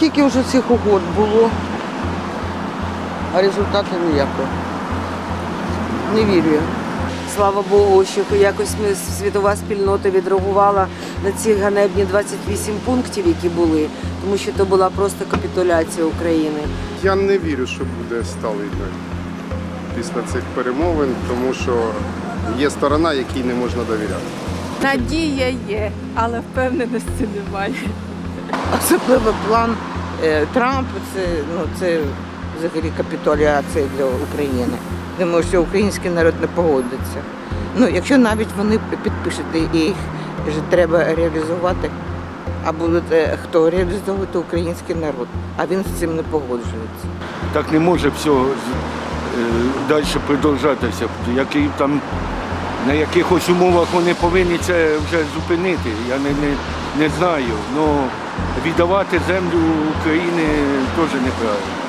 Скільки вже цих угод було, а результату ніякого. Не вірю. я. Слава Богу, що якось ми світова спільнота відреагувала на ці ганебні 28 пунктів, які були, тому що це була просто капітуляція України. Я не вірю, що буде сталий мир після цих перемовин, тому що є сторона, якій не можна довіряти. Надія є, але впевненості немає. Особливо план е, Трампа це, ну, це взагалі капітуляція для України. Думаю, що український народ не погодиться. Ну, якщо навіть вони підпишуть і їх вже треба реалізувати, а буде хто реалізовувати український народ, а він з цим не погоджується. Так не може все далі продовжатися. Які там на якихось умовах вони повинні це вже зупинити. Я не, не, не знаю. Ну віддавати землю України теж неправильно.